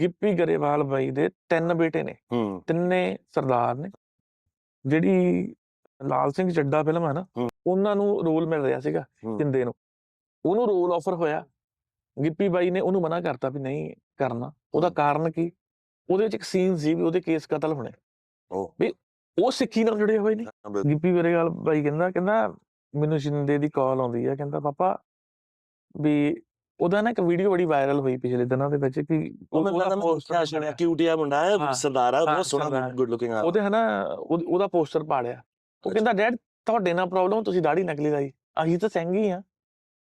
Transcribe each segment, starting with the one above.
ਗਿੱਪੀ ਗਰੇਵਾਲ ਬਾਈ ਦੇ ਤਿੰਨ ਬੇਟੇ ਨੇ। ਤਿੰਨੇ ਸਰਦਾਰ ਨੇ। ਜਿਹੜੀ ਲਾਲ ਸਿੰਘ ਚੱਡਾ ਫਿਲਮ ਹੈ ਨਾ। ਉਹਨਾਂ ਨੂੰ ਰੋਲ ਮਿਲ ਰਿਹਾ ਸੀਗਾ। ਜਿੰਦੇ ਨੂੰ। ਉਹਨੂੰ ਰੋਲ ਆਫਰ ਹੋਇਆ। ਗਿੱਪੀ ਬਾਈ ਨੇ ਉਹਨੂੰ ਮਨਾ ਕਰਤਾ ਵੀ ਨਹੀਂ ਕਰਨਾ। ਉਹਦਾ। ਕਾਰਨ ਕੀ? ਉਹਦੇ ਵਿੱਚ ਇੱਕ ਸੀਨ ਸੀ ਵੀ ਉਹਦੇ ਕੇਸ ਕਤਲ ਹੋਣੇ। ਉਹ ਵੀ ਉਹ ਸਿੱਖੀ ਨਾਲ ਜੁੜੇ ਹੋਏ ਨੇ। ਗਿੱਪੀ ਗਰੇਵਾਲ ਬਾਈ ਕਹਿੰਦਾ ਕਹਿੰਦਾ ਮੈਨੂੰ ਸ਼ਿੰਦੇ ਦੀ ਕਾਲ ਆਉਂਦੀ ਹੈ ਕਹਿੰਦਾ ਪਾਪਾ ਵੀ ਉਹਦਾ ਨਾ ਇੱਕ ਵੀਡੀਓ ਬੜੀ ਵਾਇਰਲ ਹੋਈ ਪਿਛਲੇ ਦਿਨਾਂ ਦੇ ਵਿੱਚ ਕਿ ਉਹ ਮੈਂ ਉਹਦਾ ਕਿਹਾ ਸੁਣਿਆ ਕਿਊਟ ਜਿਹਾ ਮੁੰਡਾ ਹੈ ਸਰਦਾਰ ਆ ਬਹੁਤ ਸੋਹਣਾ। ਗੁੱਡ ਲੁਕਿੰਗ ਆ। ਉਹਦੇ ਹਨਾ ਉਹਦ- ਉਹਦਾ ਪੋਸਟਰ ਪਾੜਿਆ। ਉਹ ਕਹਿੰਦਾ ਡੈਡ ਤੁਹਾਡੇ ਨਾਲ ਪ੍ਰੋਬਲਮ ਤੁਸੀਂ ਦਾੜੀ ਨਕਲੀ ਲਾਈ। ਅਸੀਂ ਤਾਂ ਸੰਗੀ ਆ।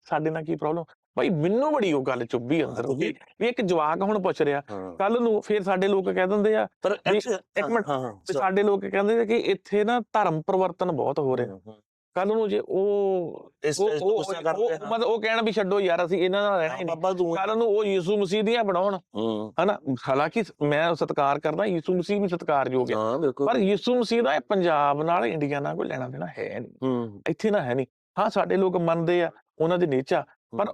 ਸਾਡੇ ਨਾਲ ਕੀ ਪ੍ਰੋਬਲਮ ਭਾਈ ਮੈਨੂੰ ਬੜੀ ਉਹ ਗੱਲ ਚੁੱਭੀ ਅੰਦਰ ਹਾਂ, ਵੀ ਇੱਕ ਜਵਾਕ ਹੁਣ ਪੁੱਛ ਰਿਹਾ। ਕੱਲ ਨੂੰ ਫਿਰ ਸਾਡੇ ਲੋਕ ਕਹਿ ਦਿੰਦੇ ਆ ਪਰ ਇੱਕ ਮਿੰਟ, ਸਾਡੇ ਲੋਕ ਕਹਿੰਦੇ ਕਿ ਇੱਥੇ ਨਾ ਧਰਮ ਪਰਿਵਰਤਨ ਬਹੁਤ ਹੋ ਰਿਹਾ। ਕੱਲ ਨੂੰ ਜੇ ਉਹ ਇਸ ਇਸ ਗੁੱਸਾ ਕਰਦੇ ਉਹ- ਮਤਲਬ ਉਹ ਕਹਿਣ ਵੀ ਛੱਡੋ ਯਾਰ ਅਸੀਂ ਇਹਨਾਂ ਨਾਲ ਰਹਿਣਾ ਹੀ ਨਹੀਂ। ਬਾਬਾ ਤੂੰ ਕੱਲ ਨੂੰ ਉਹ ਯਿਸੂ ਮਸੀਹ ਦੀਆਂ ਬਣਾਉਣ। ਹੂੰ। ਹਨਾ? ਹਾਲਾਂਕਿ ਮੈਂ ਸਤਿਕਾਰ ਕਰਦਾ ਯਿਸੂ ਮਸੀਹ ਵੀ ਸਤਿਕਾਰਯੋਗ ਹੈ। ਹਾਂ ਪਰ ਯਿਸੂ ਮਸੀਹ ਦਾ ਇਹ ਪੰਜਾਬ ਨਾਲ ਇੰਡੀਆ ਨਾਲ ਕੋਈ ਲੈਣਾ ਦੇਣਾ ਹੈ ਨਹੀਂ। ਹੂੰ। ਇੱਥੇ ਨਾ ਹੈ ਨਹੀਂ। ਹਾਂ ਸਾਡੇ ਲੋਕ ਮੰਨਦੇ ਆ ਉਹਨਾਂ ਦੀ ਨੀਚਾ ਪਰ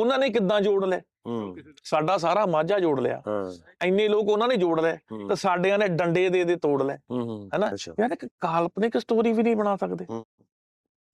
ਉਹਨਾਂ ਨੇ ਕਿੱਦਾਂ ਜੋੜ ਲਿਆ? ਹੂੰ। ਸਾਡਾ ਸਾਰਾ ਮਾਝਾ ਜੋੜ ਲਿਆ। ਹਾਂ। ਇੰਨੇ ਲੋਕ ਉਹਨਾਂ ਨੇ ਜੋੜ ਲਏ ਹੂੰ। ਤੇ ਸਾਡਿਆਂ ਨੇ ਡੰਡੇ ਦੇ ਦੇ ਤੋੜ ਲਏ ਹੂੰ ਹਨਾ? ਯਾਰ ਇੱਕ ਕਾਲਪਨਿਕ ਸਟੋਰੀ ਵੀ ਨਹੀਂ ਬਣਾ ਸਕਦੇ। ਹੂੰ।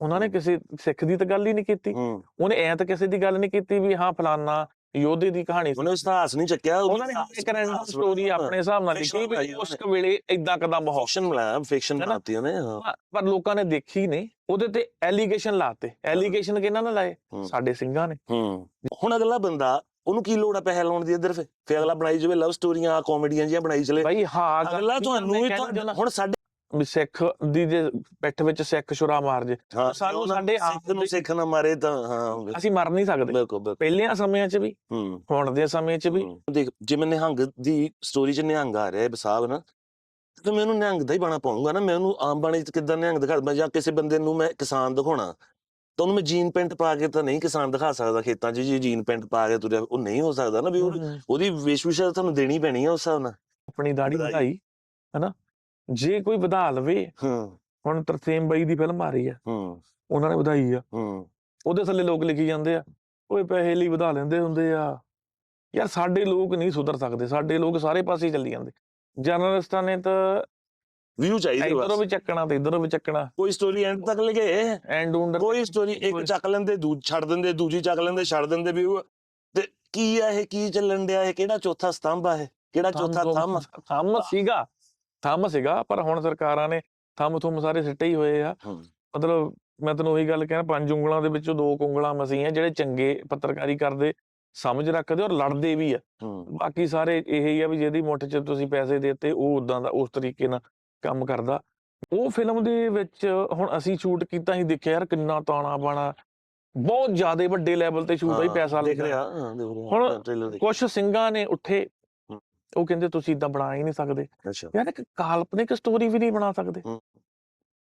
ਉਹਨਾਂ ਨੇ ਹੂੰ। ਕਿਸੇ ਸਿੱਖ ਦੀ ਤਾਂ ਗੱਲ ਹੀ ਨਹੀਂ ਕੀਤੀ। ਹੂੰ। ਉਹਨੇ ਐ ਤਾਂ ਕਿਸੇ ਦੀ ਗੱਲ ਨਹੀਂ ਕੀਤੀ ਵੀ ਹਾਂ ਫਲਾਨਾ ਯੋਧੇ ਦੀ ਕਹਾਣੀ ਸੀ। ਉਹਨੇ ਇਤਿਹਾਸ ਨਹੀਂ ਚੱਕਿਆ ਉਹਨਾਂ ਨੇ ਇੱਕ ਰੈਂਡਮ ਸਟੋਰੀ ਆਪਣੇ ਹਿਸਾਬ ਨਾਲ ਲਿਖੀ ਵੀ ਉਸ ਵੇਲੇ ਇਦਾਂ ਕਦਾ ਮਾਹੌਲ ਫਿਕਸ਼ਨ ਬਣਾਇਆ ਫਿਕਸ਼ਨ ਹੈ? ਬਣਾਤੀ ਉਹਨੇ ਹਾਂ। ਹਾਂ, ਪਰ ਲੋਕਾਂ ਨੇ ਦੇਖੀ ਨਹੀਂ। ਉਹਦੇ ਤੇ ਐਲੀਗੇਸ਼ਨ ਲਾਤੇ। ਐਲੀਗੇਸ਼ਨ ਕਿਹਨਾਂ ਨੇ ਲਾਏ? ਹੂੰ। ਸਾਡੇ ਸਿੰਘਾਂ ਨੇ। ਹੂੰ। ਹੁਣ ਅਗਲਾ ਬੰਦਾ ਉਹਨੂੰ ਕੀ ਲੋੜ ਆ ਪੈਸੇ ਲਾਉਣ ਦੀ ਇੱਧਰ ਫੇ ਫੇ ਅਗਲਾ ਬਣਾਈ ਜਾਵੇ ਲਵ ਸਟੋਰੀਆਂ ਕਾਮੇਡੀਆਂ ਜਿਹੀਆਂ ਬਣਾਈ ਚਲੇ। ਭਾਈ ਹਾਂ ਗੱਲ ਅਗਲਾ ਤੁਹਾਨੂੰ ਮੈਂ ਵੀ ਕਹਿਣਾ ਤਾਂ- ਚਾਹੁੰਦਾ ਹੁਣ ਸਾਡੇ ਵੀ ਸਿੱਖ ਦੀ ਜੇ ਪਿੱਠ ਵਿੱਚ ਸਿੱਖ ਛੁਰਾ ਮਾਰ ਜੇ ਹਾਂ ਸਾਨੂੰ ਉਹਨਾਂ ਸਾਡੇ ਆਪ ਨੂੰ ਸਿੱਖ ਨਾ ਮਾਰੇ ਤਾਂ ਹਾਂ ਅਸੀਂ ਮਰ ਨਹੀਂ ਸਕਦੇ। ਬਿਲਕੁਲ ਬਿਲਕੁਲ। ਪਹਿਲਿਆਂ ਸਮਿਆਂ 'ਚ ਵੀ ਹੂੰ। ਹੁਣ ਦੇ ਸਮੇਂ 'ਚ ਵੀ। ਹੂੰ। ਦੇਖ ਜਿਵੇਂ ਨਿਹੰਗ ਦੀ ਸਟੋਰੀ ਚ ਨਿਹੰਗ ਆ ਰਿਹਾ ਹੈ ਬਸਾਬ ਨਾ ਤੇ ਮੈਂ ਉਹਨੂੰ ਨਿਹੰਗ ਦਾ ਹੀ ਬਣਾ ਪਾਉਂਗਾ ਨਾ ਮੈਂ ਉਹਨੂੰ ਆਮ ਬਾਣੀ ਚ ਕਿੱਦਾਂ ਨਿਹੰਗ ਦਿਖਾ ਮੈਂ ਜਾਂ ਕਿਸੇ ਬੰਦੇ ਨੂੰ ਮੈਂ ਕਿਸਾਨ ਦਿਖਾਉਣਾ ਤਾਂ ਉਹਨੂੰ ਮੈਂ ਜੀਨ ਪੈਂਟ ਪਾ ਕੇ ਤਾਂ ਨਹੀਂ ਕਿਸਾਨ ਦਿਖਾ ਸਕਦਾ ਖੇਤਾਂ 'ਚ ਜੀ ਜੀਨ ਪੈਂਟ ਪਾ ਕੇ ਤੁਰਿਆ ਉਹ ਨਹੀਂ ਹੋ ਸਕਦਾ ਨਾ ਵੀ ਉਹ- ਉਹਦੀ ਵੇਸ਼ਭੂਸ਼ਾ ਤੁਹਾਨੂੰ ਦੇਣੀ ਪੈਣੀ ਆ ਉਸ ਹਿਸਾਬ ਨਾਲ। ਆਪਣੀ ਦਾੜੀ ਵਧਾਈ। ਵਧਾਈ। ਹੈਨਾ? ਜੇ ਕੋਈ ਵਧਾ ਲਵੇ ਹੂੰ। ਹੁਣ ਤਰਸੇਮ ਬਾਈ ਦੀ ਫਿਲਮ ਆ ਰਹੀ ਆ। ਹੂੰ। ਉਹਨਾਂ ਨੇ ਵਧਾਈ ਆ। ਹੂੰ। ਉਹਦੇ ਥੱਲੇ ਲੋਕ ਲਿਖੀ ਜਾਂਦੇ ਆ ਓਏ ਪੈਸੇ ਲਈ ਵਧਾ ਲੈਂਦੇ ਹੁੰਦੇ ਆ। ਯਾਰ ਸਾਡੇ ਲੋਕ ਨਹੀਂ ਸੁਧਰ ਸਕਦੇ ਸਾਡੇ ਲੋਕ ਸਾਰੇ ਪਾਸੇ ਚੱਲੀ ਜਾਂਦੇ। ਜਰਨਲਿਸਟਾਂ ਨੇ ਤਾਂ ਵਿਊ ਚਾਹੀਦੇ ਇਧਰੋਂ ਬਸ। ਵੀ ਚੱਕਣਾ ਤੇ ਇਧਰੋਂ ਵੀ ਚੱਕਣਾ। ਕੋਈ ਸਟੋਰੀ ਐਂਡ ਤੱਕ ਲੈ ਗਏ। ਐਂਡ ਉਂਡਰ ਕੋਈ ਸਟੋਰੀ ਇੱਕ ਚੱਕ ਲੈਂਦੇ ਦੂਜੀ ਛੱਡ ਦਿੰਦੇ ਦੂਜੀ ਚੱਕ ਲੈਂਦੇ ਛੱਡ ਦਿੰਦੇ ਵੀ ਤੇ ਕੀ ਆ ਇਹ ਕੀ ਚੱਲਣ ਡਿਆ ਇਹ ਕਿਹੜਾ ਚੌਥਾ ਸਤੰਭ ਆ ਇਹ? ਕਿਹੜਾ ਚੌਥਾ ਥੰਮ? ਥੰਮ ਸੀਗਾ। ਥੰਮ ਸੀਗਾ ਪਰ ਹੁਣ ਸਰਕਾਰਾਂ ਨੇ ਥੰਮ ਥੁੰਮ ਸਾਰੇ ਸਿੱਟੇ ਹੀ ਹੋਏ ਆ। ਮਤਲਬ ਮੈਂ ਤੈਨੂੰ ਉਹੀ ਗੱਲ ਕਹਿਣਾ ਪੰਜ ਉਂਗਲਾਂ ਦੇ ਵਿੱਚੋਂ ਦੋ ਉਂਗਲਾਂ ਮਸੀਂ ਆ ਜਿਹੜੇ ਚੰਗੇ ਪੱਤਰਕਾਰੀ ਕਰਦੇ ਸਮਝ ਰੱਖਦੇ ਔਰ ਲੜਦੇ ਵੀ ਆ। ਬਾਕੀ ਸਾਰੇ ਇਹ ਹੀ ਆ ਵੀ ਜਿਹਦੀ ਮੁੱਠ 'ਚ ਤੁਸੀਂ ਪੈਸੇ ਦੇਤੇ ਉਹ ਉਦਾਂ ਦਾ ਉਸ ਤਰੀਕੇ ਨਾਲ ਕੰਮ ਕਰਦਾ। ਉਹ ਫਿਲਮ ਦੇ ਵਿੱਚ ਹੁਣ ਅਸੀਂ ਸ਼ੂਟ ਕੀਤਾ ਸੀ ਦੇਖਿਆ ਯਾਰ ਕਿੰਨਾ ਤਾਣਾ ਬਾਣਾ। ਬਹੁਤ ਜ਼ਿਆਦਾ ਵੱਡੇ ਲੈਵਲ ਤੇ ਸ਼ੂਟ ਹੋਈ ਪੈਸਾ ਲੱਗ। ਰਿਹਾ ਹੁਣ ਕੁਝ ਸਿੰਘਾਂ ਨੇ ਉੱਠੇ। ਉਹ ਕਹਿੰਦੇ ਤੁਸੀਂ ਇਦਾਂ ਬਣਾ ਹੀ ਨਹੀਂ ਸਕਦੇ। ਅੱਛਾ। ਯਾਰ ਇੱਕ ਕਾਲਪਨਿਕ ਸਟੋਰੀ ਵੀ ਨਹੀਂ ਬਣਾ ਸਕਦੇ। ਹੂੰ।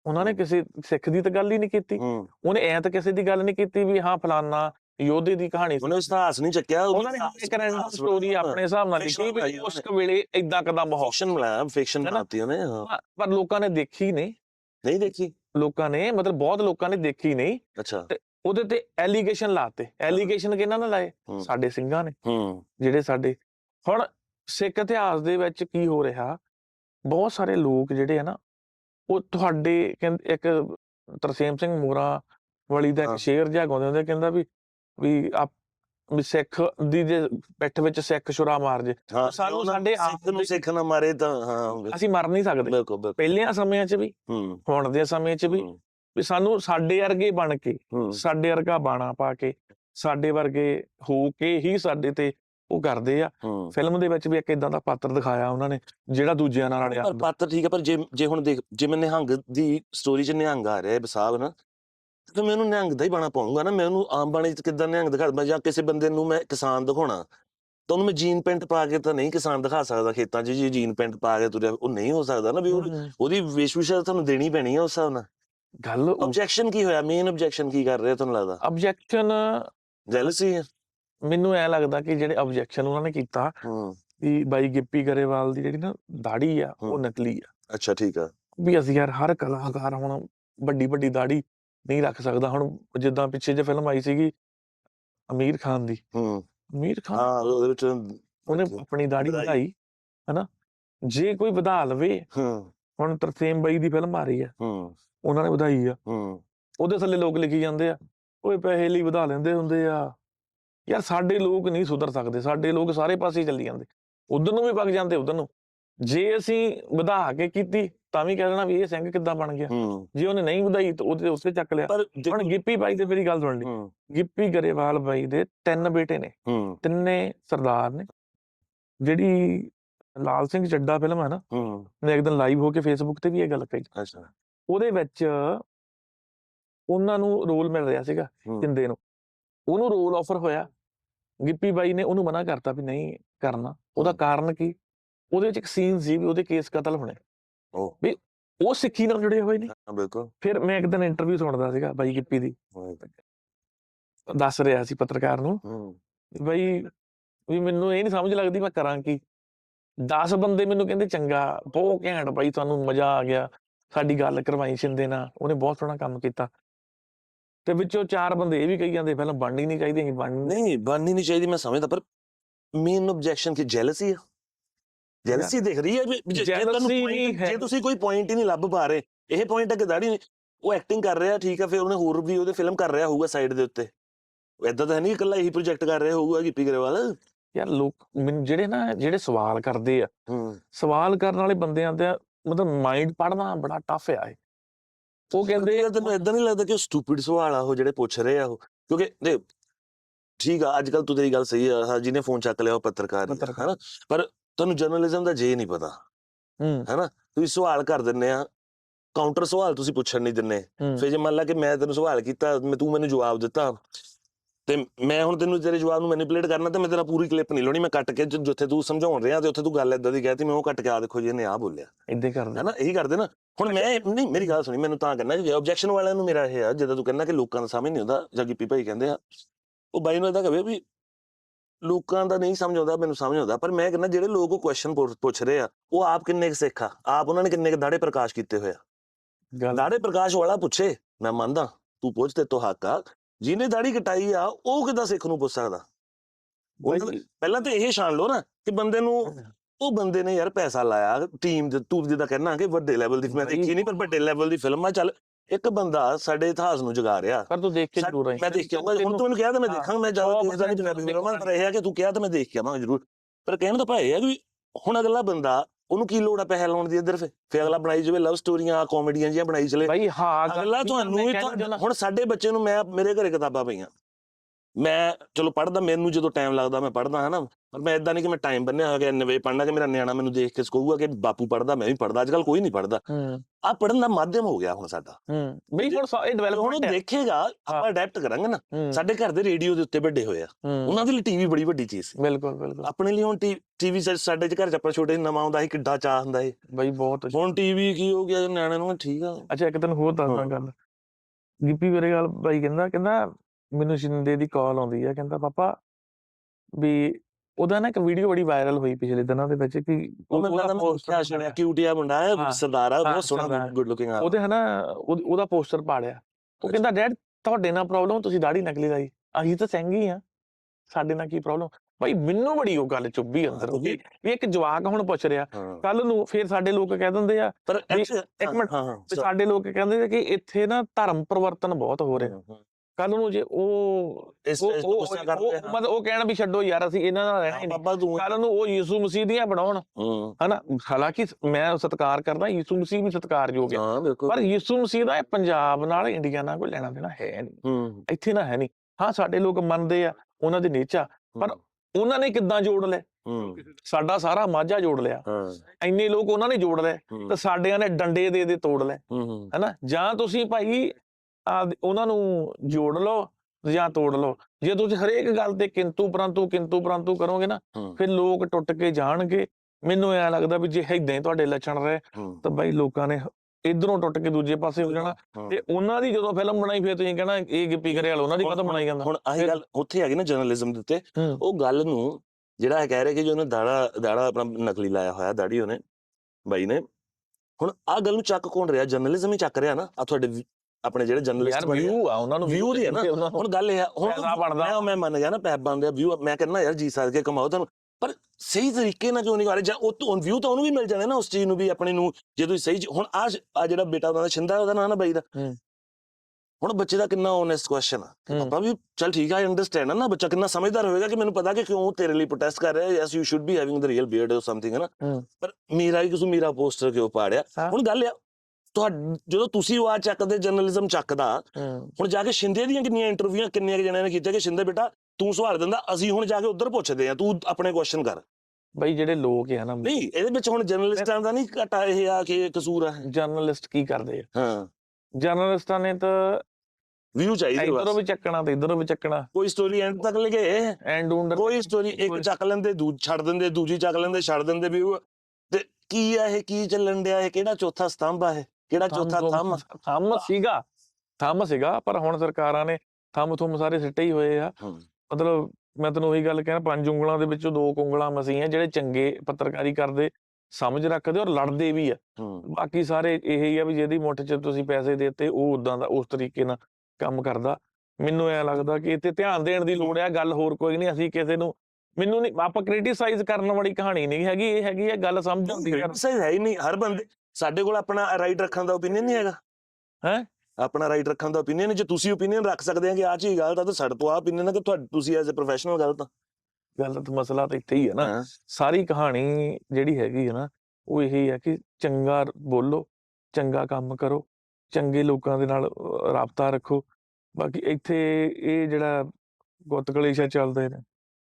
ਉਹਨਾਂ ਨੇ। ਕਿਸੇ ਸਿੱਖ ਦੀ ਤਾਂ ਗੱਲ ਹੀ ਨਹੀਂ ਕੀਤੀ। ਹੂੰ। ਉਹਨੇ ਐ ਤਾਂ ਕਿਸੇ ਦੀ ਗੱਲ ਨਹੀਂ ਕੀਤੀ ਵੀ ਹਾਂ ਫਲਾਨਾ ਯੋਧੇ ਦੀ ਕਹਾਣੀ ਸੀ। ਉਹਨੇ ਇਤਿਹਾਸ ਨਹੀਂ ਚੱਕਿਆ ਉਹਨਾਂ ਨੇ ਇੱਕ ਰੈਂਡਮ ਸਟੋਰੀ ਆਪਣੇ ਹਿਸਾਬ ਨਾਲ ਲਿਖੀ ਵੀ ਉਸ ਵੇਲੇ ਇਦਾਂ ਕਦਾ ਮਾਹੌਲ ਫਿਕਸ਼ਨ ਬਣਾਇਆ ਫਿਕਸ਼ਨ ਹੈ ਨਾ? ਬਣਾਤੀ ਉਹਨੇ ਹਾਂ। ਪਰ ਲੋਕਾਂ ਨੇ ਦੇਖੀ ਨਹੀਂ। ਨਹੀਂ ਦੇਖੀ। ਲੋਕਾਂ ਨੇ ਮਤਲਬ ਬਹੁਤ ਲੋਕਾਂ ਨੇ ਦੇਖੀ ਨਹੀਂ। ਅੱਛਾ। ਉਹਦੇ ਤੇ ਐਲੀਗੇਸ਼ਨ ਲਾਤੇ। ਐਲੀਗੇਸ਼ਨ ਕਿਹਨਾਂ ਨੇ ਲਾਏ? ਹੂੰ। ਸਾਡੇ ਸਿੰਘਾਂ ਨੇ। ਹੂੰ। ਜਿਹੜੇ ਸਾਡੇ ਹੁਣ ਸਿੱਖ ਇਤਿਹਾਸ ਦੇ ਵਿੱਚ ਕੀ ਹੋ ਰਿਹਾ ਬਹੁਤ ਸਾਰੇ ਲੋਕ ਜਿਹੜੇ ਆ ਨਾ ਉਹ ਤੁਹਾਡੇ ਇੱਕ ਤਰਸੇਮ ਸਿੰਘ ਮੋਰਾ ਵਾਲੀ ਦਾ। ਇੱਕ ਸ਼ੇਰ ਜਿਹਾ ਗਾਉਂਦੇ ਹੁੰਦੇ ਕਹਿੰਦਾ ਵੀ ਵੀ ਆਪ ਵੀ ਸਿੱਖ ਦੀ ਜੇ ਪਿੱਠ ਵਿੱਚ ਸਿੱਖ ਛੁਰਾ ਮਾਰ ਜੇ। ਸਾਨੂੰ ਸਾਡੇ ਆਪ ਨੂੰ ਸਿੱਖ ਨਾ ਮਾਰੇ ਤਾਂ ਹਾਂ ਅਸੀਂ ਮਰ ਨਹੀਂ ਸਕਦੇ। ਪਹਿਲਿਆਂ ਸਮਿਆਂ 'ਚ ਵੀ ਹੁਣ ਦੇ ਸਮੇਂ 'ਚ ਵੀ ਵੀ ਸਾਨੂੰ ਸਾਡੇ ਵਰਗੇ ਬਣ ਕੇ ਸਾਡੇ ਵਰਗਾ ਬਾਣਾ ਪਾ ਕੇ ਸਾਡੇ ਵਰਗੇ ਹੋ ਕੇ ਹੀ ਸਾਡੇ ਤੇ ਉਹ ਕਰਦੇ ਆ। ਹੂੰ। ਫਿਲਮ ਦੇ ਵਿੱਚ ਵੀ ਇੱਕ ਇਦਾਂ ਦਾ ਪਾਤਰ ਦਿਖਾਇਆ ਉਹਨਾਂ ਨੇ ਜਿਹੜਾ ਦੂਜਿਆਂ ਨਾਲ ਰਲਿਆ ਪਰ। ਪਾਤਰ ਠੀਕ ਹੈ ਪਰ ਜੇ ਜੇ ਹੁਣ ਦੇਖ ਜਿਵੇਂ ਨਿਹੰਗ ਦੀ ਸਟੋਰੀ ਚ ਨਿਹੰਗ ਆ ਰਿਹਾ ਹੈ ਬਸਾਬ ਨਾ ਤੇ ਮੈਂ ਉਹਨੂੰ ਨਿਹੰਗ ਦਾ ਹੀ ਬਣਾ ਪਾਉਂਗਾ ਨਾ। ਮੈਂ ਉਹਨੂੰ ਆਮ ਬਾਣੀ ਚ ਕਿੱਦਾਂ ਨਿਹੰਗ ਦਿਖਾ ਮੈਂ ਜਾਂ ਕਿਸੇ ਬੰਦੇ ਨੂੰ ਮੈਂ ਕਿਸਾਨ ਦਿਖਾਉਣਾ ਤਾਂ ਉਹਨੂੰ ਮੈਂ ਜੀਨ ਪੈਂਟ ਪਾ ਕੇ ਤਾਂ ਨਹੀਂ ਕਿਸਾਨ ਦਿਖਾ ਸਕਦਾ ਖੇਤਾਂ 'ਚ ਜੀ ਜੀਨ ਪੈਂਟ ਪਾ ਕੇ ਤੁਰਿਆ ਉਹ ਨਹੀਂ ਹੋ ਸਕਦਾ ਨਾ ਵੀ ਉਹਦੀ ਵੇਸ਼ਭੂਸ਼ਾ ਤੁਹਾਨੂੰ ਦੇਣੀ ਪੈਣੀ ਆ ਉਸ ਹਿਸਾਬ ਨਾਲ। ਗੱਲ ਆਬਜੈਕਸ਼ਨ ਕੀ ਹੋਇਆ? ਮੇਨ ਆਬਜੈਕਸ਼ਨ ਕੀ ਕਰ ਰਿਹਾ ਤੁਹਾਨੂੰ ਲੱਗਦਾ? ਆਬਜੈਕਸ਼ਨ ਜੈਲਸੀ ਮੈਨੂੰ ਐ ਲੱਗਦਾ ਕਿ ਜਿਹੜੇ ਆਬਜੈਕਸ਼ਨ ਉਹਨਾਂ ਨੇ ਕੀਤਾ ਹੂੰ। ਵੀ ਬਾਈ ਗਿੱਪੀ ਗਰੇਵਾਲ ਦੀ ਜਿਹੜੀ ਨਾ ਦਾੜੀ ਆ ਉਹ। ਨਕਲੀ ਆ। ਅੱਛਾ ਠੀਕ ਆ। ਵੀ ਅਸੀਂ ਯਾਰ ਹਰ ਕਲਾਕਾਰ ਹੁਣ ਵੱਡੀ ਵੱਡੀ ਦਾੜੀ ਨਹੀਂ ਰੱਖ ਸਕਦਾ। ਹੁਣ ਜਿੱਦਾਂ ਪਿੱਛੇ ਜੇ ਫਿਲਮ ਆਈ ਸੀਗੀ ਅਮੀਰ ਖਾਨ ਦੀ। ਹੂੰ। ਅਮੀਰ ਖਾਨ ਹਾਂ ਉਹਦੇ ਵਿੱਚ ਉਹਨੇ. ਆਪਣੀ ਦਾੜੀ ਵਧਾਈ। ਵਧਾਈ ਹਨਾ? ਜੇ ਕੋਈ ਵਧਾ ਲਵੇ ਹੂੰ। ਹੁਣ ਤਰਸੇਮ ਬਾਈ ਦੀ ਫਿਲਮ ਆ ਰਹੀ ਆ। ਹੂੰ। ਉਹਨਾਂ ਨੇ ਵਧਾਈ ਆ। ਹੂੰ। ਉਹਦੇ ਥੱਲੇ ਲੋਕ ਲਿਖੀ ਜਾਂਦੇ ਆ ਓਏ ਪੈਸੇ ਲਈ ਵਧਾ ਲੈਂਦੇ ਹੁੰਦੇ ਆ। ਯਾਰ ਸਾਡੇ ਲੋਕ ਨਹੀਂ ਸੁਧਰ ਸਕਦੇ ਸਾਡੇ ਲੋਕ ਸਾਰੇ ਪਾਸੇ ਚੱਲੀ ਜਾਂਦੇ। ਉਧਰ ਨੂੰ ਵੀ ਵਗ ਜਾਂਦੇ ਉਧਰ ਨੂੰ। ਜੇ ਅਸੀਂ ਵਧਾ ਕੇ ਕੀਤੀ ਤਾਂ ਵੀ ਕਹਿ ਦੇਣਾ ਵੀ ਇਹ ਸਿੰਘ ਕਿੱਦਾਂ ਬਣ ਗਿਆ। ਜੇ ਉਹਨੇ ਨਹੀਂ ਵਧਾਈ ਤਾਂ ਉਹਦੇ ਉੱਤੇ ਚੱਕ ਲਿਆ। ਹੁਣ ਗਿੱਪੀ ਬਾਈ ਦੇ ਮੇਰੀ ਗੱਲ ਸੁਣ ਲਈ। ਗਿੱਪੀ ਗਰੇਵਾਲ ਬਾਈ ਦੇ ਤਿੰਨ ਬੇਟੇ ਨੇ। ਤਿੰਨੇ ਸਰਦਾਰ ਨੇ। ਜਿਹੜੀ ਲਾਲ ਸਿੰਘ ਚੱਡਾ ਫਿਲਮ ਹੈ ਨਾ ਮੈਂ ਇੱਕ ਦਿਨ ਲਾਈਵ ਹੋ ਕੇ ਫੇਸਬੁੱਕ ਤੇ ਵੀ ਇਹ ਗੱਲ ਕਹੀ। ਅੱਛਾ। ਉਹਦੇ ਵਿੱਚ ਉਹਨਾਂ ਨੂੰ ਰੋਲ ਮਿਲ ਰਿਹਾ ਸੀਗਾ। ਜਿੰਦੇ ਨੂੰ। ਉਹਨੂੰ ਰੋਲ ਆਫਰ ਹੋਇਆ। ਗਿੱਪੀ ਬਾਈ ਨੇ ਉਹਨੂੰ ਮਨਾ ਕਰਤਾ ਵੀ ਨਹੀਂ ਕਰਨਾ। ਉਹਦਾ। ਕਾਰਨ ਕੀ? ਉਹਦੇ ਵਿੱਚ ਇੱਕ ਸੀਨ ਸੀ ਵੀ ਉਹਦੇ ਕੇਸ ਕਤਲ ਹੋਣੇ। ਉਹ ਵੀ ਉਹ ਸਿੱਖੀ ਨਾਲ ਜੁੜੇ ਹੋਏ ਨੇ। ਬਿਲਕੁਲ। ਫਿਰ ਮੈਂ ਇੱਕ ਦਿਨ ਇੰਟਰਵਿਊ ਸੁਣਦਾ ਸੀਗਾ ਬਾਈ ਗਿੱਪੀ ਦੀ। ਦੱਸ ਰਿਹਾ ਸੀ ਪੱਤਰਕਾਰ ਨੂੰ ਬਈ ਵੀ ਮੈਨੂੰ ਇਹ ਨਹੀਂ ਸਮਝ ਲੱਗਦੀ ਮੈਂ ਕਰਾਂ ਕੀ। 10 ਬੰਦੇ ਮੈਨੂੰ ਕਹਿੰਦੇ ਚੰਗਾ ਬਹੁਤ ਘੈਂਟ ਬਾਈ ਤੁਹਾਨੂੰ ਮਜ਼ਾ ਆ ਗਿਆ। ਸਾਡੀ ਗੱਲ ਕਰਵਾਈ ਸ਼ਿੰਦੇ ਨਾਲ। ਉਹਨੇ ਬਹੁਤ ਸੋਹਣਾ ਕੰਮ ਕੀਤਾ। ਤੇ ਵਿੱਚੋਂ ਚਾਰ ਬੰਦੇ ਇਹ ਵੀ ਕਹੀ ਜਾਂਦੇ ਫਿਲਮ ਬਣਨੀ ਨਹੀਂ ਚਾਹੀਦੀ ਅਸੀਂ ਬਣ ਨਹੀਂ ਬਣਨੀ ਨਹੀਂ ਚਾਹੀਦੀ ਮੈਂ ਸਮਝਦਾ ਪਰ ਮੇਨ ਆਬਜੈਕਸ਼ਨ ਕੀ ਜੈਲਸੀ ਆ? ਜੈਲਸੀ ਦਿਖ ਰਹੀ ਹੈ ਵੀ ਜੇ- ਤੁਹਾਨੂੰ। ਜੇ ਤੁਸੀਂ ਕੋਈ ਪੁਆਇੰਟ ਹੀ ਨਹੀਂ ਲੱਭ ਪਾ ਰਹੇ ਇਹ ਪੁਆਇੰਟ ਹੈ ਕਿ ਦਾੜੀ ਉਹ ਐਕਟਿੰਗ ਕਰ ਰਿਹਾ ਠੀਕ ਆ ਫਿਰ ਉਹਨੇ ਹੋਰ ਵੀ ਉਹਦੇ ਫਿਲਮ ਕਰ ਰਿਹਾ ਹੋਊਗਾ ਸਾਈਡ ਦੇ ਉੱਤੇ। ਇਦਾਂ ਤਾਂ ਨਹੀਂ ਇਕੱਲਾ ਇਹੀ ਪ੍ਰੋਜੈਕਟ ਕਰ ਰਿਹਾ ਹੋਊਗਾ ਗਿੱਪੀ ਗਰੇਵਾਲ? ਯਾਰ ਲੋਕ ਮੈਨੂੰ ਜਿਹੜੇ ਨਾ ਜਿਹੜੇ ਸਵਾਲ ਕਰਦੇ ਆ ਸਵਾਲ ਕਰਨ ਵਾਲੇ ਬੰਦਿਆਂ ਦਾ ਮਤਲਬ ਮਾਈਂਡ ਪੜਨਾ ਬੜਾ ਟਫ ਆ ਇਹ। ਉਹ ਕਹਿੰਦੇ ਯਾਰ ਤੈਨੂੰ ਇਦਾਂ ਨਹੀਂ ਲੱਗਦਾ ਕਿ ਉਹ ਸਟੂਪਿਡ ਸਵਾਲ ਆ ਉਹ ਜਿਹੜੇ ਪੁੱਛ ਰਹੇ ਆ ਉਹ? ਕਿਉਂਕਿ ਦੇ ਠੀਕ ਆ ਅੱਜ ਕੱਲ ਤੂੰ ਤੇਰੀ ਗੱਲ ਸਹੀ ਆ ਹਾਂ ਜਿਹਨੇ ਫੋਨ ਚੱਕ ਲਿਆ ਉਹ ਪੱਤਰਕਾਰ ਹੀ ਆ, ਪੱਤਰਕਾਰ। ਹਨਾ? ਪਰ ਤੁਹਾਨੂੰ ਜਰਨਲਿਜ਼ਮ ਦਾ ਜੇ ਨਹੀਂ ਪਤਾ ਹੂੰ। ਤੁਸੀਂ ਸਵਾਲ ਕਰ ਦਿੰਨੇ ਆ ਕਾਊਂਟਰ ਸਵਾਲ ਤੁਸੀਂ ਪੁੱਛਣ ਨਹੀਂ ਦਿੰਨੇ ਹੂੰ। ਫਿਰ ਜੇ ਮੰਨ ਲਾ ਕਿ ਮੈਂ ਤੈਨੂੰ ਸਵਾਲ ਕੀਤਾ ਮੈਂ ਤੂੰ ਮੈਨੂੰ ਜਵਾਬ ਦਿੱਤਾ ਤੇ ਮੈਂ ਹੁਣ ਤੈਨੂੰ ਤੇਰੇ ਜਵਾਬ ਨੂੰ ਮੈਨੀਪੂਲੇਟ ਕਰਨਾ ਤੇ ਮੈਂ ਤੇਰਾ ਪੂਰੀ ਕਲਿੱਪ ਨਹੀਂ ਲਾਉਣੀ ਮੈਂ ਕੱਟ ਕੇ ਜਿ- ਜਿੱਥੇ ਤੂੰ ਸਮਝਾਉਣ ਰਿਹਾ ਤੇ ਉੱਥੇ ਤੂੰ ਗੱਲ ਏਦਾਂ ਦੀ ਕਹਿਤੀ ਮੈਂ ਉਹ ਕੱਟ ਕੇ ਆ ਦੇਖੋ ਜੀ ਇਹਨੇ ਆ ਬੋਲਿਆ। ਇਦਾਂ ਕਰਦੇ। ਹੈਨਾ ਇਹੀ ਕਰਦੇ ਨਾ। ਹੁਣ ਮੈਂ ਨਹੀਂ ਮੇਰੀ ਗੱਲ ਸੁਣੀ ਮੈਨੂੰ ਤਾਂ ਕਹਿੰਦਾ ਕਿ ਆਬਜੈਕਸ਼ਨ ਵਾਲਿਆਂ ਨੂੰ ਮੇਰਾ ਇਹ ਆ ਜਦੋਂ ਤੂੰ ਕਹਿੰਦਾ ਕਿ ਲੋਕਾਂ ਦਾ ਸਮਝ ਨਹੀਂ ਆਉਂਦਾ ਜਾਂ ਗਿੱਪੀ ਭਾਈ ਕਹਿੰਦੇ ਆ ਉਹ ਬਾਈ ਨੂੰ ਏਦਾਂ ਕਹੇ ਵੀ ਲੋਕਾਂ ਦਾ ਨਹੀਂ ਸਮਝ ਆਉਂਦਾ ਮੈਨੂੰ ਸਮਝ ਆਉਂਦਾ ਪਰ ਮੈਂ ਕਹਿੰਦਾ ਜਿਹੜੇ ਲੋਕ ਉਹ ਕੁਐਸਚਨ ਪੁੱਛ ਰਹੇ ਆ ਉਹ ਆਪ ਕਿੰਨੇ ਕੁ ਸਿੱਖ ਆ? ਆਪ ਉਹਨਾਂ ਨੇ ਕਿੰਨੇ ਕੁ ਦਾੜੇ ਪ੍ਰਕਾਸ਼ ਕੀਤੇ ਹੋਏ ਆ? ਗੱਲ ਦਾੜੇ ਪ੍ਰਕਾਸ਼ ਵਾਲਾ ਪੁੱਛੇ ਮੈਂ ਮੰਨਦਾ ਤੂੰ ਪੁੱਛ ਤੇ ਤੋ ਹੱਕ ਆ। ਜਿਹਨੇ ਦਾੜੀ ਕਟਾਈ ਆ ਉਹ ਕਿਦਾਂ ਸਿੱਖ ਨੂੰ ਪੁੱਛ ਸਕਦਾ? ਉਹਨਾਂ ਪਹਿਲਾਂ ਤੇ ਇਹ ਛਾਣ ਲਓ ਨਾ ਕਿ ਬੰਦੇ ਨੂੰ ਉਹ ਬੰਦੇ ਨੇ ਯਾਰ ਪੈਸਾ ਲਾਇਆ ਟੀਮ ਦੇ ਤੂੰ ਜਿੱਦਾਂ ਕਹਿਣਾ ਕਿ ਵੱਡੇ ਲੈਵਲ ਦੀ ਮੈਂ ਦੇਖੀ ਨਹੀਂ ਪਰ ਵੱਡੇ ਲੈਵਲ ਦੀ ਫਿਲਮ ਆ ਚੱਲ ਇੱਕ ਬੰਦਾ ਸਾਡੇ ਇਤਿਹਾਸ ਨੂੰ ਜਗਾ ਰਿਹਾ। ਪਰ ਤੂੰ ਦੇਖ ਕੇ ਜ਼ਰੂਰ ਆਈ। ਮੈਂ ਦੇਖ ਕੇ ਆਉਂਗਾ ਹੁਣ ਤੂੰ ਮੈਨੂੰ ਕਿਹਾ ਤਾਂ ਮੈਂ ਹਾਂ, ਦੇਖਾਂਗਾ ਮੈਂ ਜ਼ਿਆਦਾ ਸੌ ਦੇਖਦਾ ਨਹੀਂ ਪੰਜਾਬੀ percent ਫਿਲਮਾਂ ਪਰ ਇਹ ਆ ਕਿ ਤੂੰ ਕਿਹਾ ਤਾਂ ਮੈਂ ਦੇਖ ਕੇ ਆਵਾਂਗਾ ਜ਼ਰੂਰ। ਪਰ ਕਹਿਣ ਦਾ ਹੈ ਕਿ ਵੀ ਹੁਣ ਅਗਲਾ ਬੰਦਾ ਉਹਨੂੰ ਕੀ ਲੋੜ ਆ ਪੈਸੇ ਲਾਉਣ ਦੀ ਇੱਧਰ ਫੇ ਫੇ ਅਗਲਾ ਬਣਾਈ ਜਾਵੇ ਲਵ ਸਟੋਰੀਆਂ ਕਾਮੇਡੀਆਂ ਜਿਹੀਆਂ ਬਣਾਈ ਚਲੇ ਬਾਈ ਹਾਂ ਗੱਲ ਅਗਲਾ ਤੁਹਾਨੂੰ ਤਾਂ-। ਹੁਣ ਸਾਡੇ ਬੱਚੇ ਨੂੰ ਮੈਂ ਮੇਰੇ ਘਰੇ ਕਿਤਾਬਾਂ ਪਈਆਂ ਮੈਂ ਚਲੋ ਪੜ੍ਹਦਾ ਮੈਨੂੰ ਜਦੋਂ ਟਾਈਮ ਲੱਗਦਾ ਮੈਂ ਪੜ੍ਹਦਾ ਹਨਾ। ਪਰ ਮੈਂ ਇਦਾਂ ਨਹੀਂ ਕਿ ਮੈਂ ਟਾਈਮ ਬੰਨਿਆ ਹੋਇਆ ਕਿ ਇੰਨੇ ਵਜੇ ਪੜ੍ਹਨਾ ਕਿ ਮੇਰਾ ਨਿਆਣਾ ਮੈਨੂੰ ਦੇਖ ਕੇ ਕਹੂਗਾ ਕਿ ਬਾਪੂ ਪੜ੍ਹਦਾ ਮੈਂ ਵੀ ਪੜ੍ਹਦਾ ਅੱਜ ਕੱਲ ਕੋਈ ਨਹੀਂ ਪੜ੍ਹਦਾ। ਹੂੰ। ਆ ਪੜ੍ਹਨ ਦਾ ਮਾਧਿਅਮ ਹੋ ਗਿਆ ਹੁਣ ਸਾਡਾ। ਹੂੰ ਬਈ ਹੁਣ ਇਹ ਡਿਵੈਲਪਮੈਂਟ ਹੈ। ਦੇਖੇਗਾ ਆਪਾਂ ਅਡੈਪਟ ਕਰਾਂਗੇ ਨਾ। ਸਾਡੇ ਘਰ ਦੇ ਰੇਡੀਓ ਦੇ ਉੱਤੇ ਵੱਡੇ ਹੋਏ ਆ। ਉਹਨਾਂ ਦੇ ਲਈ ਟੀਵੀ ਬੜੀ ਵੱਡੀ ਚੀਜ਼ ਸੀ। ਬਿਲਕੁਲ ਬਿਲਕੁਲ। ਆਪਣੇ ਲਈ ਹੁਣ ਟੀਵੀ ਸਾਡੇ ਘਰ ਚ ਆਪਾਂ ਛੋਟੇ ਨਵਾਂ ਆਉਂਦਾ ਸੀ ਕਿੱਡਾ ਚਾਹ ਹੁੰਦਾ ਸੀ। ਬਾਈ ਬਹੁਤ ਹੁਣ ਟੀਵੀ ਕੀ ਹੋ ਗਿਆ ਨਿਆਣੇ ਨੂੰ ਠੀਕ ਆ। ਅੱਛਾ ਇੱਕ ਦਿਨ ਹੋਰ ਦੱਸਦਾ ਹਾਂ। ਗੱਲ। ਗਿੱਪੀ ਮੇਰੇ ਗੱਲ ਬਾਈ ਕਹਿੰਦਾ ਕਹਿੰਦਾ ਮੈਨੂੰ ਸ਼ਿੰਦੇ ਦੀ ਕਾਲ ਆਉਂਦੀ ਹੈ ਕਹਿੰਦਾ ਪਾਪਾ ਵੀ ਉਹਦਾ ਨਾ ਇੱਕ ਵੀਡੀਓ ਬੜੀ ਵਾਇਰਲ ਹੋਈ ਪਿਛਲੇ ਦਿਨਾਂ ਦੇ ਵਿੱਚ ਕਿ ਉਹਦਾ ਮੁੰਡਾ ਹੈ ਸਰਦਾਰ ਬਹੁਤ ਸੋਹਣਾ। ਗੁੱਡ ਲੁਕਿੰਗ ਆ। ਹਨਾ ਉਹ- ਉਹਦਾ ਪੋਸਟਰ ਪਾੜਿਆ। ਉਹ ਕਹਿੰਦਾ ਡੈਡ ਤੁਹਾਡੇ ਨਾਲ ਪ੍ਰੋਬਲਮ ਤੁਸੀਂ ਦਾੜੀ ਨਕਲੀ ਲਾਈ ਅਸੀਂ ਤਾਂ ਹੀ ਆ। ਸਾਡੇ ਨਾਲ ਕੀ ਪ੍ਰੋਬਲਮ ਭਾਈ ਮੈਨੂੰ ਬੜੀ ਉਹ ਗੱਲ ਚੁੱਭੀ ਅੰਦਰ ਵੀ ਇੱਕ ਜਵਾਕ ਹੁਣ ਪੁੱਛ ਰਿਹਾ। ਕੱਲ ਨੂੰ ਫੇਰ ਸਾਡੇ ਲੋਕ ਕਹਿ ਦਿੰਦੇ ਆ ਪਰ ਇੱਕ ਮਿੰਟ, ਸਾਡੇ ਲੋਕ ਕਹਿੰਦੇ ਆ ਕਿ ਇੱਥੇ ਨਾ ਧਰਮ ਪਰਿਵਰਤਨ ਬਹੁਤ ਹੋ ਰਿਹਾ। ਕੱਲ ਨੂੰ ਜੇ ਉਹ ਇਸ ਗੁੱਸਾ ਕਰਦੇ ਉਹ- ਮਤਲਬ ਉਹ ਕਹਿਣਾ ਵੀ ਛੱਡੋ ਯਾਰ ਅਸੀਂ ਇਹਨਾਂ ਨਾਲ ਰਹਿਣਾ ਹੀ ਨਹੀਂ। ਬਾਬਾ ਤੂੰ ਕੱਲ ਨੂੰ ਉਹ ਯਿਸੂ ਮਸੀਹ ਦੀਆਂ ਬਣਾਉਣ। ਹੂੰ। ਹਨਾ? ਹਾਲਾਂਕਿ ਮੈਂ ਸਤਿਕਾਰ ਕਰਦਾ ਯਿਸੂ ਮਸੀਹ ਵੀ ਸਤਿਕਾਰਯੋਗ ਹੈ। ਹਾਂ ਪਰ ਯਿਸੂ ਮਸੀਹ ਦਾ ਇਹ ਪੰਜਾਬ ਨਾਲ ਇੰਡੀਆ ਨਾਲ ਕੋਈ ਲੈਣਾ ਦੇਣਾ ਹੈ ਨਹੀਂ। ਹੂੰ। ਇੱਥੇ ਨਾ ਹੈ ਨਹੀਂ। ਹਾਂ ਸਾਡੇ ਲੋਕ ਮੰਨਦੇ ਆ ਉਹਨਾਂ ਦੀ ਨੀਚਾ ਪਰ ਉਹਨਾਂ ਨੇ ਕਿੱਦਾਂ ਜੋੜ ਲਿਆ? ਹੂੰ। ਸਾਡਾ ਸਾਰਾ ਮਾਝਾ ਜੋੜ ਲਿਆ। ਹਾਂ। ਇੰਨੇ ਲੋਕ ਉਹਨਾਂ ਨੇ ਜੋੜ ਹੂੰ, ਤੇ ਸਾਡਿਆਂ ਨੇ ਡੰਡੇ ਦੇ ਦੇ ਤੋੜ ਹੂੰ ਹੂੰ। ਹਨਾ? ਜਾਂ ਤੁਸੀਂ ਭਾਈ ਆ ਉਹਨਾਂ ਨੂੰ ਜੋੜ ਲਓ ਜਾਂ ਤੋੜ ਲਓ। ਜੇ ਤੁਸੀਂ ਹਰੇਕ ਗੱਲ ਤੇ ਕਿੰਤੂ ਪਰੰਤੂ ਕਿੰਤੂ ਪਰੰਤੂ ਕਰੋਗੇ ਨਾ ਫਿਰ ਲੋਕ ਟੁੱਟ ਕੇ ਜਾਣਗੇ। ਮੈਨੂੰ ਐ ਲੱਗਦਾ ਵੀ ਜੇ ਏਦਾਂ ਹੀ ਤੁਹਾਡੇ ਲੱਛਣ ਰਹੇ ਤਾਂ ਬਾਈ ਲੋਕਾਂ ਨੇ ਇਧਰੋਂ ਟੁੱਟ ਕੇ ਦੂਜੇ ਪਾਸੇ ਹੋ ਜਾਣਾ। ਤੇ ਉਹਨਾਂ ਦੀ ਜਦੋਂ ਫਿਲਮ ਬਣਾਈ ਫਿਰ ਤੁਸੀਂ ਕਹਿਣਾ ਇਹ ਗਿੱਪੀ ਗਰੇਵਾਲ ਉਹਨਾਂ ਦੀ ਕਦੋਂ ਬਣਾਈ ਜਾਂਦਾ? ਹੁਣ ਆਹੀ ਗੱਲ ਉੱਥੇ ਗਈ ਨਾ ਜਰਨਲਿਜ਼ਮ ਦੇ ਉੱਤੇ। ਉਹ ਗੱਲ ਨੂੰ ਜਿਹੜਾ ਇਹ ਕਹਿ ਰਿਹਾ ਕਿ ਜੋ ਉਹਨੇ ਦਾੜਾ ਦਾੜਾ ਆਪਣਾ ਨਕਲੀ ਲਾਇਆ ਹੋਇਆ ਦਾੜੀ ਉਹਨੇ ਬਾਈ ਨੇ ਹੁਣ ਆ ਗੱਲ ਨੂੰ ਚੱਕ ਕੌਣ ਰਿਹਾ? ਜਰਨਲਿਜ਼ਮ ਹੀ ਚੱਕ ਰਿਹਾ ਨਾ। ਆ ਤੁਹਾਡੇ ਆਪਣੇ ਜਿਹੜੇ ਜਰਨਲਿਸਟ ਬਣੇ। ਵਿਊ ਆ ਉਹਨਾਂ ਨੂੰ View ਦੀ ਹੈ ਨਾ, ਹੁਣ ਗੱਲ ਇਹ ਆ ਹੁਣ ਪੈਸਾ ਬਣਦਾ। ਮੈਂ ਮੈਂ ਮੰਨ ਗਿਆ ਨਾ ਪੈਪ ਬਣਦੇ ਆ ਵਿਊ ਮੈਂ ਕਹਿੰਦਾ ਯਾਰ ਜੀ ਸਾਰ ਕੇ ਕਮਾਓ ਤੁਹਾਨੂੰ ਪਰ ਸਹੀ ਤਰੀਕੇ ਨਾਲ ਕਿਉਂ ਨਹੀਂ ਕਰ ਰਹੇ ਜਾਂ ਉਹ ਤੋਂ ਵਿਊ ਤਾਂ ਉਹਨੂੰ ਵੀ ਮਿਲ ਜਾਣਾ ਨਾ ਉਸ ਚੀਜ਼ ਨੂੰ ਵੀ ਆਪਣੇ ਨੂੰ ਜੇ ਤੁਸੀਂ ਸਹੀ ਹੁਣ ਆ ਆ ਜਿਹੜਾ ਬੇਟਾ ਉਹਨਾਂ ਦਾ ਛਿੰਦਾ ਉਹਦਾ ਨਾਂ ਨਾ ਬਾਈ ਦਾ। ਹੁਣ ਬੱਚੇ ਦਾ ਕਿੰਨਾ ਓਨੈਸਟ ਕੁਐਸਚਨ ਆ। ਆਪਾਂ ਵੀ ਚਲ ਠੀਕ ਆ ਅੰਡਰਸਟੈਂਡ ਨਾ ਬੱਚਾ ਕਿੰਨਾ ਸਮਝਦਾਰ ਹੋਵੇਗਾ ਕਿ ਮੈਨੂੰ ਪਤਾ ਕਿ ਕਿਉਂ ਤੇਰੇ ਲਈ ਪ੍ਰੋਟੈਸਟ ਕਰ ਰਿਹਾ yes you should be having the real beard or something ਹੈ ਨਾ। ਪਰ ਮੇਰਾ ਹੀ ਕਿਸੂ ਮੇਰਾ ਪੋਸਟਰ ਕਿਉਂ ਪਾੜਿਆ। ਹੁਣ ਗੱਲ ਆ ਤੁਹਾਡ ਜਦੋਂ ਤੁਸੀਂ ਉਹ ਆ ਚੱਕਦੇ ਜਰਨਲਿਜ਼ਮ ਚੱਕਦਾ ਹੂੰ ਹੁਣ ਜਾ ਕੇ ਸ਼ਿੰਦੇ ਦੀਆਂ ਕਿੰਨੀਆਂ ਇੰਟਰਵਿਊਆਂ ਕਿੰਨੀਆਂ ਕੁ ਜਣਿਆਂ ਨੇ ਕੀਤੀਆਂ ਕਿ ਸ਼ਿੰਦੇ ਬੇਟਾ ਤੂੰ ਸਵਾਲ ਦਿੰਦਾ ਅਸੀਂ ਹੁਣ ਜਾ ਕੇ ਉਧਰ ਪੁੱਛਦੇ ਆ ਤੂੰ ਆਪਣੇ ਕੁਐਸਚਨ ਕਰ ਬਈ ਜਿਹੜੇ ਲੋਕ ਆ ਨਾ ਨਹੀਂ ਇਹਦੇ ਵਿੱਚ ਹੁਣ ਜਰਨਲਿਸਟਾਂ ਦਾ ਨਹੀਂ ਘਟਾ ਇਹ ਆ ਕਿ ਕਸੂਰ ਆ ਜਰਨਲਿਸਟ ਕੀ ਕਰਦੇ ਆ ਹਾਂ ਜਰਨਲਿਸਟਾਂ ਨੇ ਤਾਂ ਵਿਊ ਚਾਹੀਦੇ ਇਧਰੋਂ ਬਸ ਵੀ ਚੱਕਣਾ ਤੇ ਇਧਰੋਂ ਵੀ ਚੱਕਣਾ ਕੋਈ ਸਟੋਰੀ ਐਂਡ ਤੱਕ ਲੈ ਗਏ ਐਂਡ ਉਂਡ ਕੋਈ ਸਟੋਰੀ ਇੱਕ ਕੋਈ- ਚੱਕ ਲੈਂਦੇ ਦੂਜੀ ਛੱਡ ਦਿੰਦੇ ਦੂਜੀ ਚੱਕ ਲੈਂਦੇ ਛੱਡ ਦਿੰਦੇ ਵੀ ਤੇ ਕੀ ਆ ਇਹ ਕੀ ਚੱਲਣ ਡਿਆ ਇਹ ਕਿਹੜਾ ਚੌਥਾ ਸਤੰਭ ਆ ਇਹ ਕਿਹੜਾ ਚੌਥਾ ਥੰਮ ਥੰਮ ਸੀਗਾ ਥੰਮ ਸੀਗਾ ਪਰ ਹੁਣ ਸਰਕਾਰਾਂ ਨੇ ਥੰਮ ਥੁੰਮ ਸਾਰੇ ਸਿੱਟੇ ਹੀ ਹੋਏ ਆ। ਮਤਲਬ ਮੈਂ ਤੈਨੂੰ ਉਹੀ ਗੱਲ ਕਹਿਣਾ ਪੰਜ ਉਂਗਲਾਂ ਦੇ ਵਿੱਚੋਂ ਦੋ ਉਂਗਲਾਂ ਮਸੀਂ ਆ ਜਿਹੜੇ ਚੰਗੇ ਪੱਤਰਕਾਰੀ ਕਰਦੇ ਸਮਝ ਰੱਖਦੇ ਔਰ ਲੜਦੇ ਵੀ ਆ ਬਾਕੀ ਸਾਰੇ ਇਹ ਹੀ ਆ ਵੀ ਜਿਹਦੀ ਮੁੱਠ 'ਚ ਤੁਸੀਂ ਪੈਸੇ ਦੇਤੇ ਉਹ ਉਦਾਂ ਦਾ ਉਸ ਤਰੀਕੇ ਨਾਲ ਕੰਮ ਕਰਦਾ ਮੈਨੂੰ ਐ ਲੱਗਦਾ ਕਿ ਇੱਥੇ ਧਿਆਨ ਦੇਣ ਦੀ ਲੋੜ ਆ ਗੱਲ ਹੋਰ ਕੋਈ ਨਹੀਂ ਅਸੀਂ ਕਿਸੇ ਨੂੰ ਮੈਨੂੰ ਨਹੀਂ ਆਪਾਂ ਕ੍ਰਿਟਿਸਾਈਜ਼ ਕਰਨ ਵਾਲੀ ਕਹਾਣੀ ਨਹੀਂ ਹੈਗੀ ਇਹ ਹੈਗੀ ਆ ਗੱਲ ਸਮਝਣ ਦੀ ਗੱਲ। ਸਹੀ ਹੈ ਹੀ ਨਹੀਂ ਹਰ ਬੰਦੇ ਸਾਡੇ ਕੋਲ ਆਪਣਾ ਰਾਈਟ ਰੱਖਣ ਦਾ ਓਪੀਨੀਅਨ ਨਹੀਂ ਹੈਗਾ ਹੈਂ? ਆਪਣਾ ਰਾਈਟ ਰੱਖਣ ਦਾ ਓਪੀਨੀਅਨ ਜੇ ਤੁਸੀਂ ਓਪੀਨੀਅਨ ਰੱਖ ਸਕਦੇ ਆ ਕਿ ਆ ਚੀਜ਼ ਗਲਤ ਆ ਤਾਂ ਸਾਡੇ ਤੋਂ ਆ ਓਪੀਨੀਅਨ ਆ ਕਿ ਤੁਹਾਡੀ ਤੁਸੀਂ ਐਜ਼ ਅ ਪ੍ਰੋਫੈਸ਼ਨਲ ਗਲਤ ਆ ਗਲਤ ਮਸਲਾ ਤਾਂ ਇੱਥੇ ਹੀ ਹੈ ਨਾ। ਸਾਰੀ ਕਹਾਣੀ ਜਿਹੜੀ ਹੈਗੀ ਹੈ ਨਾ ਉਹ ਇਹ ਹੈ ਕਿ ਚੰਗਾ ਬੋਲੋ ਚੰਗਾ ਕੰਮ ਕਰੋ ਚੰਗੇ ਲੋਕਾਂ ਦੇ ਨਾਲ ਰਾਬਤਾ ਰੱਖੋ ਬਾਕੀ ਇੱਥੇ ਇਹ ਜਿਹੜਾ ਗੁੱਤ ਕਲੇਸ਼ਾ ਚੱਲਦੇ ਨੇ